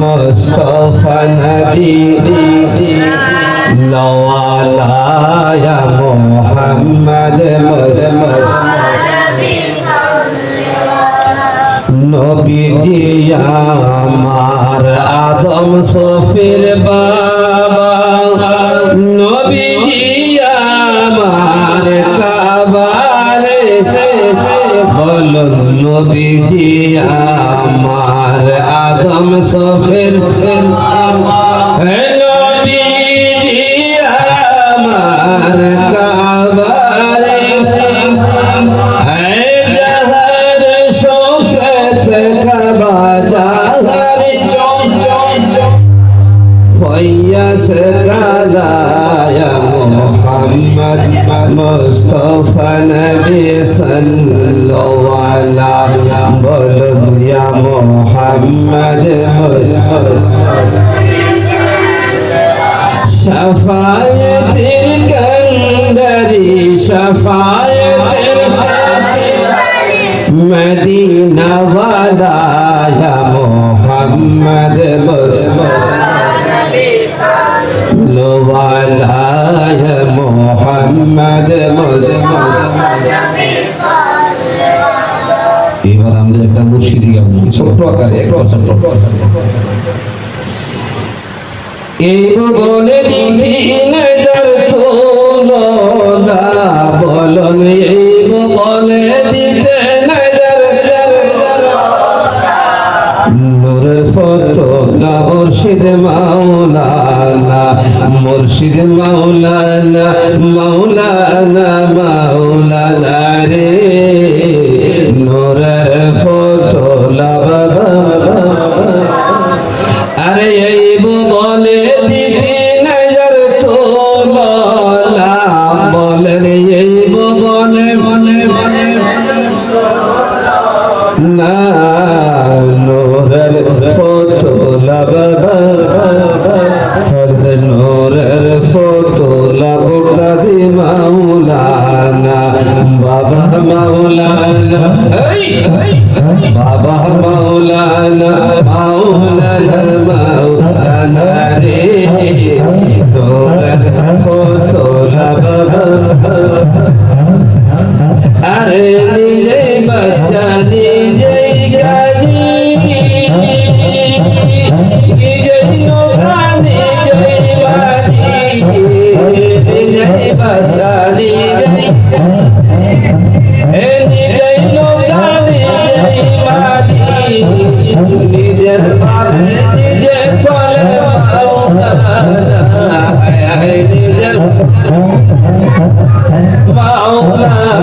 মুস্তফা নবী লওয়ালা ইয়া মুহাম্মদ মুস্তফা নবীজি আমার আদম সফির বাবা নবীজি আমার কাবারে বলো নবীজি আমার আদম সফের। নবীজি আমার কাবারে। কাবা হইয়াছে কাদা محمد مصطفى نبي صلى على بلغ يا محمد مصطفى شفاعة الكندري شفاعة مدينة ولا يا محمد مصطفى لو على يا এবার আমরা একটা মুর্শিদি ছোট আকারে এই এই মুর্শিদ মাওলানা মুর্শিদ মাওলানা মাওলানা মাওলানা রে।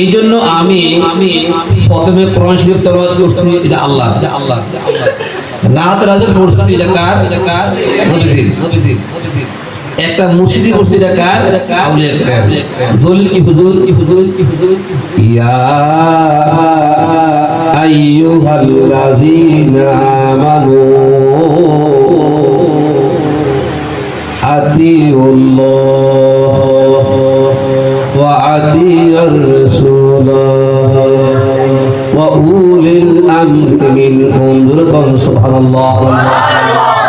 এই জন্য আমি আমি প্রথমে কোরআন শরীফ তেলাওয়াত করছি, এটা আল্লাহ। এটা আল্লাহ এটা আল্লাহ নাত রাজা পড়ছি জাকার জাকার নবীজির। নবীজির। একটা মুর্শিদি পড়ছি জাকার আউলিয়া কেরাম দলিল কি হুজুর কি হুজুর কি হুজুর? ইয়া আইয়ুহাল্লাযীনা আমানু আতিউল্লাহ ওয়া আতিউর রাসূল ওয়া উলিল আমরি মিনকুম দুরকম সুবহানাল্লাহ। আমার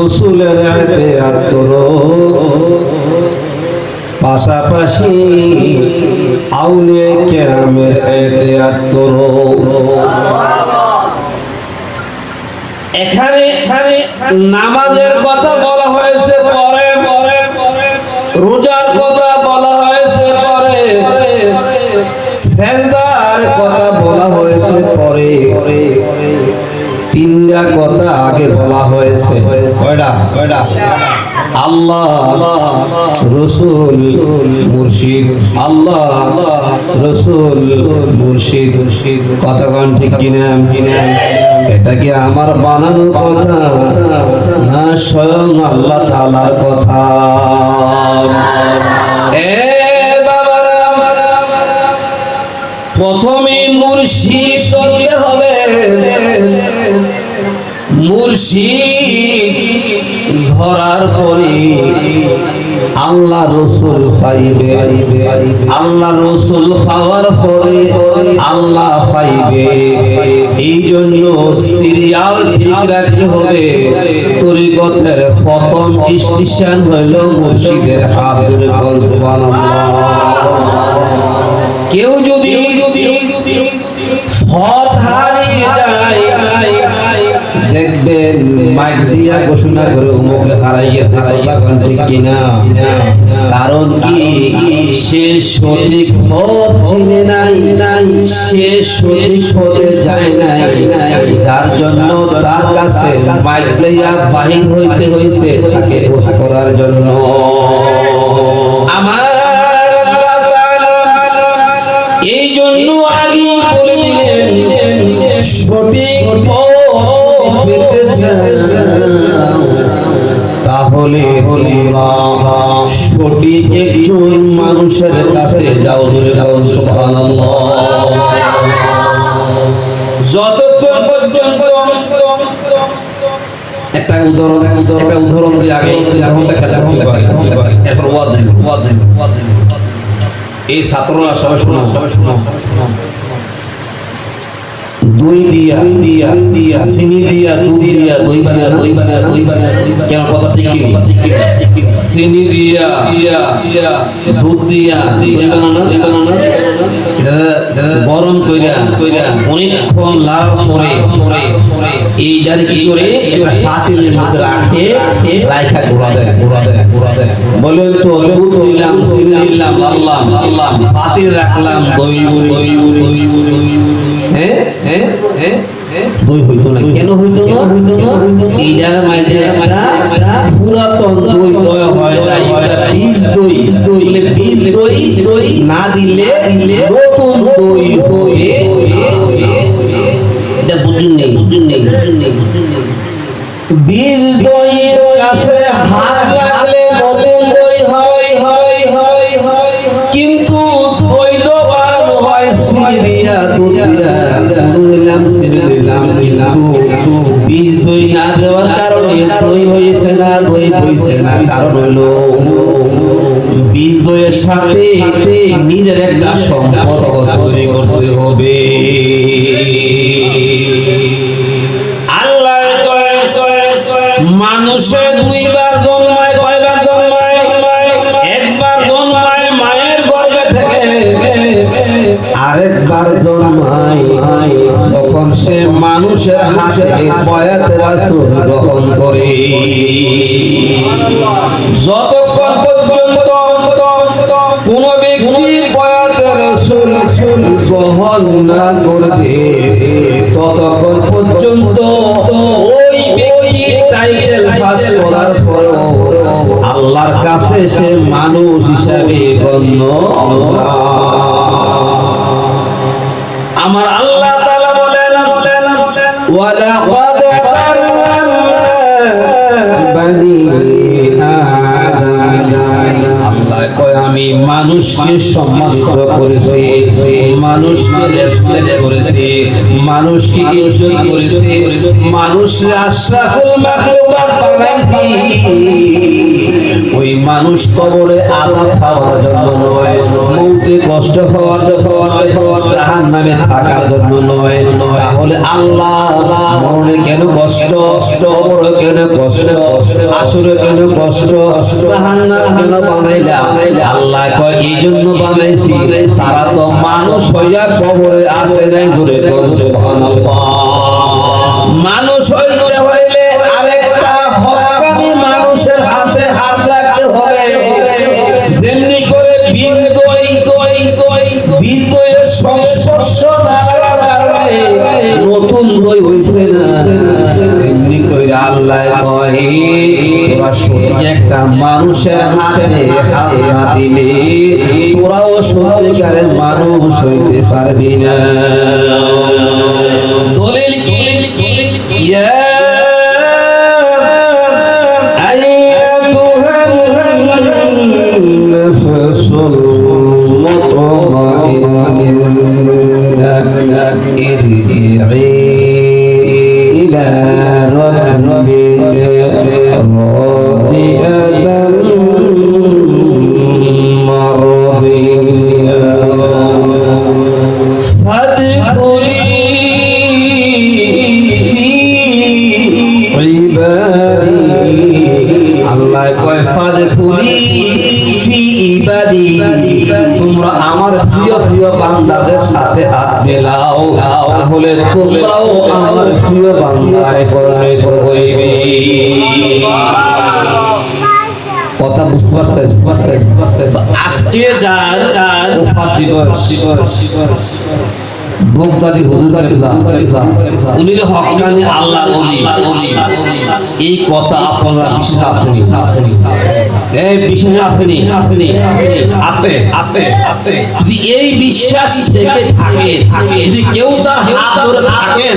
রসুলের এতিয়াত করো পাশাপাশি আউলিয়া কেরামের এতিয়াত করো এখানে এখানে নামাজের কথা বলা হয়েছে, পরে পরে পরে রোজার কথা বলা হয়েছে পরে সেজদার কথা বলা হয়েছে, পরে পরে তিনটা কথা আগে বলা হয়েছে। আল্লাহ রসুল মুর্শিদ। আল্লাহ রসুল মুর্শিদ। মুর্শিদ কতক্ষণ ঠিক কিনা? কিনা এটা কি আমার বানানো কথা? না স্বয়ং আল্লাহ তালার কথা? প্রথমে মুর্শিদ মুর্শিদ ধরার পরে আল্লাহ রসুল পাইবে। আল্লাহ রসুল পাওয়ার পরে আল্লাহ পাইবে। এই জন্য সিরিয়াল ঠিক রাখতে হবে। তরিকতের প্রথম স্টেশন হইল মুর্শিদের হাত ধরে কেউ যদি যদি পথ হারিয়ে যায় হারাইয়েছে কথা ঠিক কিনা? কারণ কি? সে সঠিক পথ চিনে নাই নাই সে সঠিক পথে যায় নাই। যার জন্য তার কাছে মাইক লইয়া বাহির হইতে হইছে, তাকে করার জন্য। এই ছাত্ররা সবাই শোনো সবাই শোনো দই দিয়া দিয়া দিয়া চিনি দিয়া দুধ দিয়া দই বানা দই বানা দই বানা কেন কথা ঠিক কি? চিনি দিয়া দিয়া দিয়া দুধ দিয়া দই বানানো দই বানানো গরম কইরা কইরা অনেকক্ষণ লাল করে এই জানি কি করে পাতিলের মধ্যে রাখে রাইখা গোড়া দেয় গোড়া দেয় গোড়া দেয় বলে তো দুধ দিলাম চিনি দিলাম লাল্লাম লাল্লাম পাতিল রাখলাম দই দই দই দই দই হইতো না কেন হইতো না? হইতো না? এইটার মাঝে পুরাতন দই দই হয় না বীজ দই বীজ দই দই না। দিলে নতুন দই দই না কারণ হলো বীজ দইয়ের সাথে নিজের একটা সম্পর্ক তৈরি করতে হবে। মানুষে দুইবার জন্মায় জন্মায়? একবার জন্মায়, মায়ের আরেকবার জন্মায় তখন সে মানুষের হাতে বয়াত রাসূল গ্রহণ করে, যতক্ষণ পর্যন্ত কোন ব্যক্তির বয়াত রাসূল গ্রহণ না করবে, ততক্ষণ পর্যন্ত ওই ব্যক্তি টাইটেল পাস করার পরেও আল্লাহর কাছে সে মানুষ হিসাবে গণ্য। আমার আল্লাহ ওয়ালাকাদ বানি আল্লাহ কয় আমি মানুষকে সম্মানিত করেছি মানুষকে রেসপেক্ট করেছি মানুষকে ইজ্জত করেছি ওই মানুষ কবরে আদা খাওয়ার জন্য নয়, মৌতে কষ্ট হওয়ার জাহান নামে থাকার জন্য নয়। তাহলে আল্লাহ মরণে কেন কষ্ট, কবরে কেন কষ্ট, আসরে কেন কষ্ট, জাহান্নাম কেন বানাইলা? আল্লাহ এই জন্য বানাইছি তো মানুষ হইয়া কবরে আসে নাই ঘুরে মানুষ সত্যি একটা মানুষের হাতে হাত না দিলে তোরাও সত্যিকারের মানুষ হইতে পারবি না। কয় ফাদখুলি ফি ইবাদি তোমরা আমার প্রিয় প্রিয় বান্দাদের সাথে হাত মেলাও তাহলে তোমরাও আমার প্রিয় বান্দায় পরিণত হইবে। কথা বুঝতে পারছেন? আজকে যার উফাত দিবস। বগদাদি হুজুরাল্লাহ উনি যে আল্লাহ এই কথা আপনারা বিশ্বাস আসেনি এই বিশ্বাস আসেনি আসেনি আছে আছে আছে যদি এই বিশ্বাস থেকে থাকে যদি কেউ তার হাত ধরে থাকেন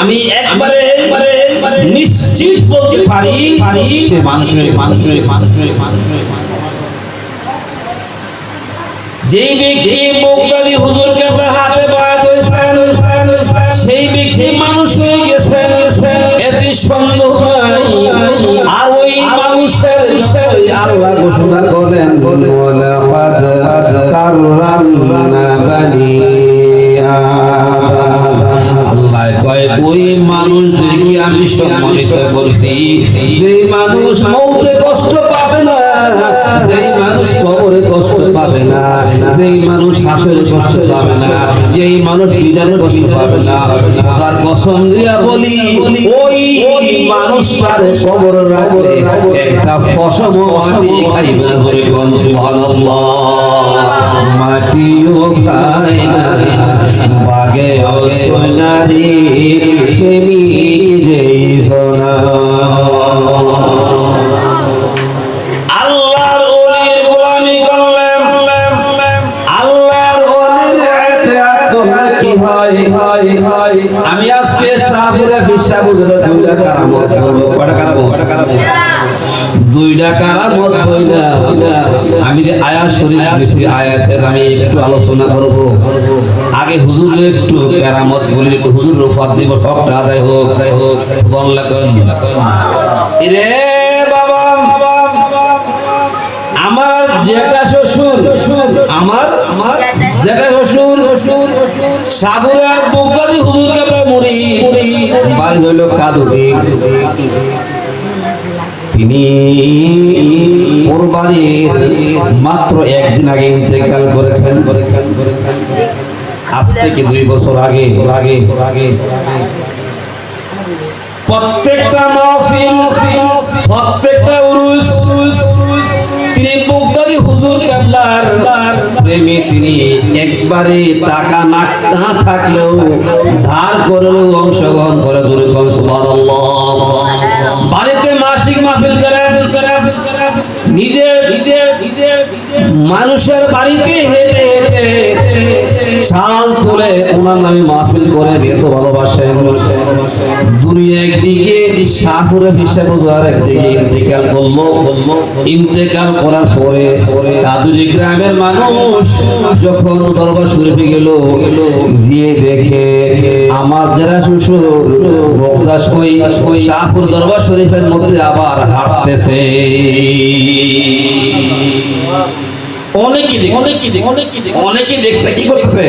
আমি একবারে একবারে নিশ্চিত বলতে পারি সে মানুষের মানুষের মানুষের মানুষের যেই ব্যক্তি মুক্তাদি হুজুরকে আপনার হাতে সেই মানুষ হয়ে গেছেন এতে সন্দেহ আর ওই মানুষের আল্লাহ ঘোষণা করেন মানুষ মৌতে কষ্ট পাবে না, যেই মানুষ পাবে না। যেই মানুষ হাসরে পাবে না, যেই মানুষ পাবে না তার কসম দিয়া বলি, ওই মানুষটার একটা ফসম মাটি খাইবে না ধরে কোন, সুবহানাল্লাহ। মাটিও খায় না বাগে অসনারি ফেনি যেই সোনা। আমি আজকে সাহাবীরা বিশাবুদের দুইটা কারামত বলব কয়টা কারামত? কয়টা কারামত? দুইটা কারামত হইলা। আমি যে আয়াত শরীফ পড়েছি আয়াতের আমি একটু আলোচনা করব। আগে হুজুর একটু কারামত বলি একটু হুজুর রফাত দিব টকটা আদায় হোক আদায় হোক সুবহানাল্লাহ রে বাবা আমার জেঠা শ্বশুর আমার আমার তিনি মাত্র একদিন আগে ইন্তেকাল করেছেন। করেছেন করেছেন আজ থেকে দুই বছর আগে আগে আগে। প্রত্যেকটা মাহফিল, প্রত্যেকটা উরুস তিনি বুকদারি হুজুর কেবলার প্রেমে তিনি একবারে টাকা না থাকলেও ধার করলেও অংশগ্রহণ করে দূরে বাড়িতে মাসিক মাহফিল করে। নিজে নিজের নিজে মানুষের বাড়িতে হেঁটে শাল তুলে ওনার নামে মাহফিল করে এত ভালোবাসেন। দুনিয়া একদিকে, শাহুরে ইন্তেকাল করার পরে গ্রামের মানুষ যখন দরবার শরীফে গেল দিয়ে দেখে আমার যারা শ্বশুর ওই দরবার শরীফের মধ্যে আবার হাঁটতেছে। অনেকে দেখ অনেকে দেখ অনেকে দেখ অনেকেই দেখছে। কি করতেছে?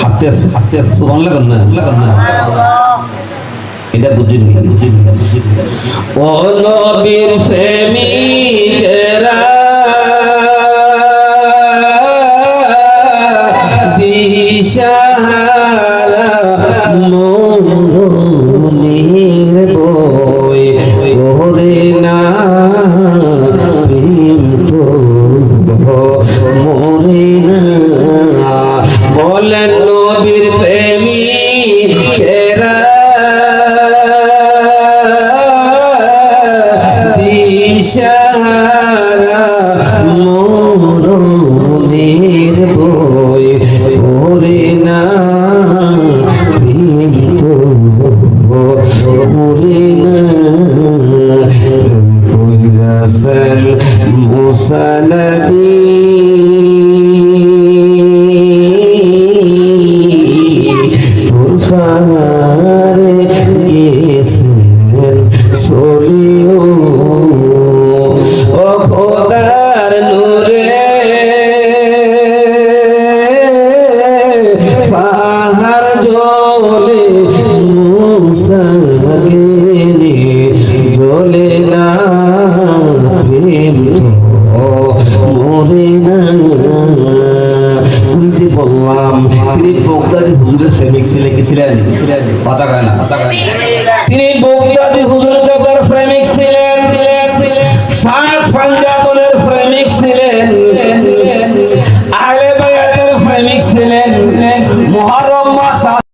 হাঁটতেছে হাঁটতেছে সুবহান লাগান না লাগান না। এটা বুঝিনি বুঝিনি ও নবীর প্রেমিকেরা পাহাড়